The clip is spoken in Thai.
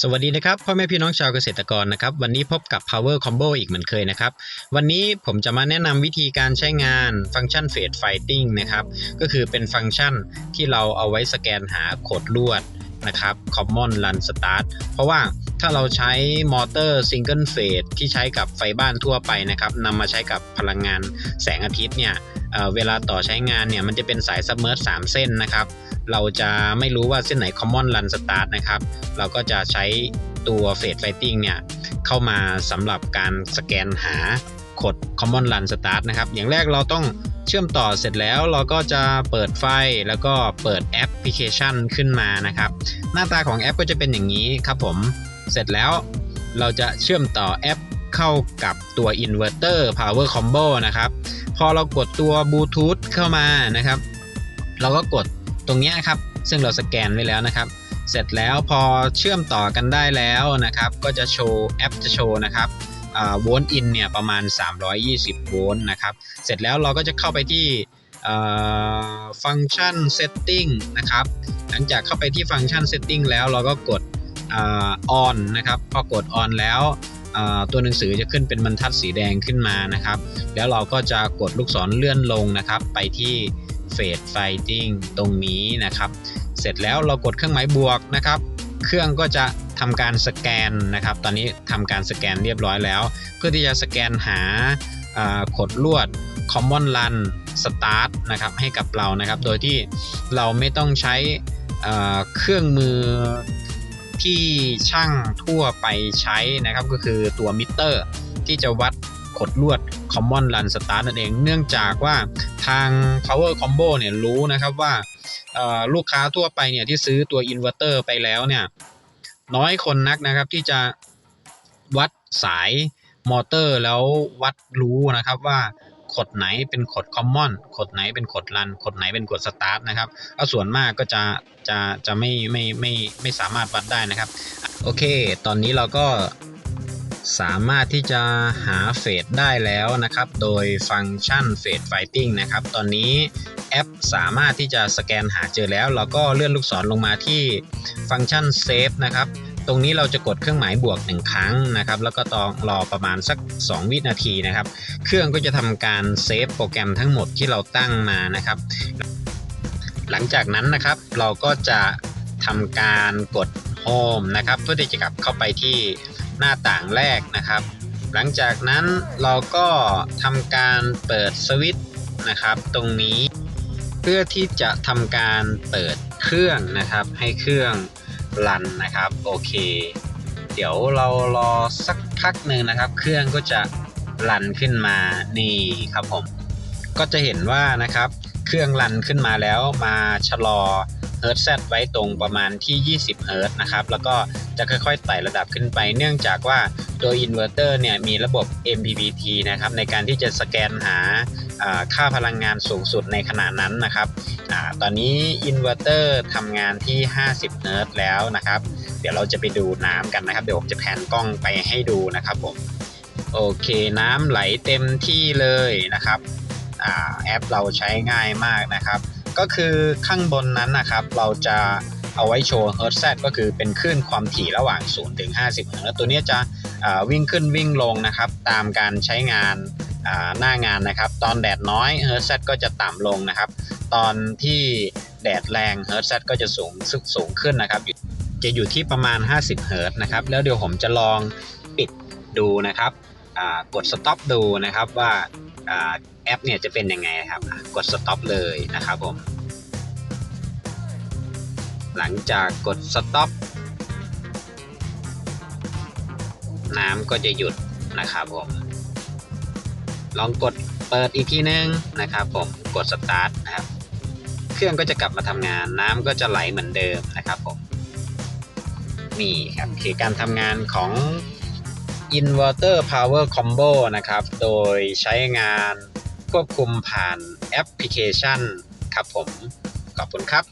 สวัสดีนะครับพ่อแม่พี่น้องชาวเกษตรกรนะครับวันนี้พบกับ Power Combo อีกเหมือนเคยนะครับวันนี้ผมจะมาแนะนำวิธีการใช้งานฟังก์ชัน Fade Fighting นะครับก็คือเป็นฟังก์ชันที่เราเอาไว้สแกนหาโคดลวดนะครับ Common Run Start เพราะว่าถ้าเราใช้มอเตอร์ Single Phase ที่ใช้กับไฟบ้านทั่วไปนะครับนำมาใช้กับพลังงานแสงอาทิตย์เนี่ยเเวลาต่อใช้งานเนี่ยมันจะเป็นสายซับเมอร์สามเส้นนะครับ เราจะไม่รู้ว่าเส้นไหน Common Run Start นะครับ เราก็จะใช้ตัว Fade Fighting เนี่ย เข้ามาสำหรับการสแกนหาโคด Common Run Start นะครับ อย่างแรกเราต้องเชื่อมต่อเสร็จแล้วเราก็จะเปิดไฟแล้วก็เปิดแอปพลิเคชันขึ้นมานะครับ หน้าตาของแอปก็จะเป็นอย่างนี้ครับผม เสร็จแล้วเราจะเชื่อมต่อแอปเข้ากับตัว Inverter Power Combo นะครับ พอเรากดตัวบลูทูธเข้ามานะครับ เราก็กด ตรงนี้ครับซึ่งเราสแกนไว้แล้วนะครับ เสร็จแล้วพอเชื่อมต่อกันได้แล้วนะครับ ก็จะโชว์แอปจะโชว์นะครับโวลต์อินเนี่ยประมาณ 320 โวลต์นะครับ เสร็จแล้วเราก็จะเข้าไปที่ฟังก์ชัน setting นะครับ หลังจากเข้าไปที่ฟังก์ชัน setting แล้วเราก็กด on นนะครับ พอกด on แล้วตัวหนังสือจะขึ้นเป็นบรรทัดสีแดงขึ้นมานะครับ แล้วเราก็จะกดลูกศรเลื่อนลงนะครับ ไปที่ Fade Fighting ตรงนี้นะครับ เสร็จแล้วเรากดเครื่องหมายบวกนะครับ เครื่องก็จะทำการสแกนนะครับ ตอนนี้ทำการสแกนเรียบร้อยแล้ว เพื่อที่จะสแกนหาขดลวด Common Run Start นะครับให้กับเรานะครับ โดยที่เราไม่ต้องใช้เครื่องมือที่ช่างทั่วไปใช้นะครับ ก็คือตัวมิเตอร์ที่จะวัด ขดลวด Common Run Start นั่นเอง เนื่องจากว่าทาง Power Combo เนี่ยรู้นะครับว่าลูกค้าทั่วไปเนี่ยที่ซื้อตัวอินเวอร์เตอร์ไปแล้วเนี่ยน้อยคนนักนะครับที่จะวัดสายมอเตอร์แล้ววัดรู้นะครับว่าขดไหนเป็นขดคอมมอนขดไหนเป็นขดรันขดไหนเป็นขดสตาร์ทนะครับก็ส่วนมากก็จะจะจะไม่ไม่ไม่ไม่สามารถวัดได้นะครับ โอเค ตอนนี้เราก็ สามารถที่จะหาเฟดได้แล้วนะครับ โดยฟังก์ชันเฟดไฟติ้งนะครับ ตอนนี้แอปสามารถที่จะสแกนหาเจอแล้ว เราก็เลื่อนลูกศรลงมาที่ฟังก์ชันเซฟนะครับ ตรงนี้เราจะกดเครื่องหมายบวกหนึ่งครั้งนะครับ แล้วก็ต้องรอประมาณสัก 2 วินาทีนะครับ เครื่องก็จะทำการเซฟโปรแกรมทั้งหมดที่เราตั้งมานะครับ หลังจากนั้นนะครับเราก็จะทำการกด Home นะครับ เพื่อที่จะกลับเข้าไปที่ หน้าต่างแรกนะครับ หลังจากนั้นเราก็ทำการเปิดสวิตช์นะครับ ตรงนี้เพื่อที่จะทำการเปิดเครื่องนะครับ ให้เครื่องรันนะครับโอเค เดี๋ยวเรารอสักพักหนึ่งนะครับ เครื่องก็จะรันขึ้นมานี่ครับผม ก็จะเห็นว่านะครับ เครื่องรันขึ้นมาแล้วมาชะลอ ฮิร์ตแซไว้ตรงประมาณที่ 20เฮิร์ตนะครับ แล้วก็จะค่อยๆไต่ระดับขึ้นไป เนื่องจากว่าตัวอินเวอร์เตอร์เนี่ยมีระบบ MPPT นะครับในการที่จะสแกนหาค่าพลังงานสูงสุดในขณะนั้นนะครับอตอนนี้อินเวอร์เตอร์ทำงานที่ 50เฮิร์ตแล้วนะครับ เดี๋ยวเราจะไปดูน้ำกันนะครับ เดี๋ยวผมจะแผนกล้องไปให้ดูนะครับผมโอเคน้ำไหลเต็มที่เลยนะครับแอปเราใช้ง่ายมากนะครับ ก็คือข้างบนนั้นนะครับ เราจะเอาไว้โชว์เฮิร์ตแซก็คือเป็นคลื่นความถี่ระหว่าง 0 ถึง 50เฮิร์ตตัวนี้จะวิ่งขึ้นวิ่งลงนะครับ ตามการใช้งานหน้างานนะครับ ตอนแดดน้อยเฮิร์ตแซก็จะต่ำลงนะครับ ตอนที่แดดแรงเฮิร์ตแซก็จะสูงสูงขึ้นนะครับ จะอยู่ที่ประมาณ 50เฮิร์ตนะครับ แล้วเดี๋ยวผมจะลองปิดดูนะครับกด stop ดูนะครับว่า แอปเนี่ยจะเป็นยังไงครับ กด stop เลยนะครับผม หลังจากกด stop น้ำก็จะหยุดนะครับผม ลองกดเปิดอีกทีนึงนะครับ ผมกด start นะครับ เครื่องก็จะกลับมาทำงาน น้ำก็จะไหลเหมือนเดิมนะครับผมนี่ครับคือการทำงานของ Inverter Power Combo นะครับ โดยใช้งาน ควบคุมผ่านแอปพลิเคชันครับผม ขอบคุณครับ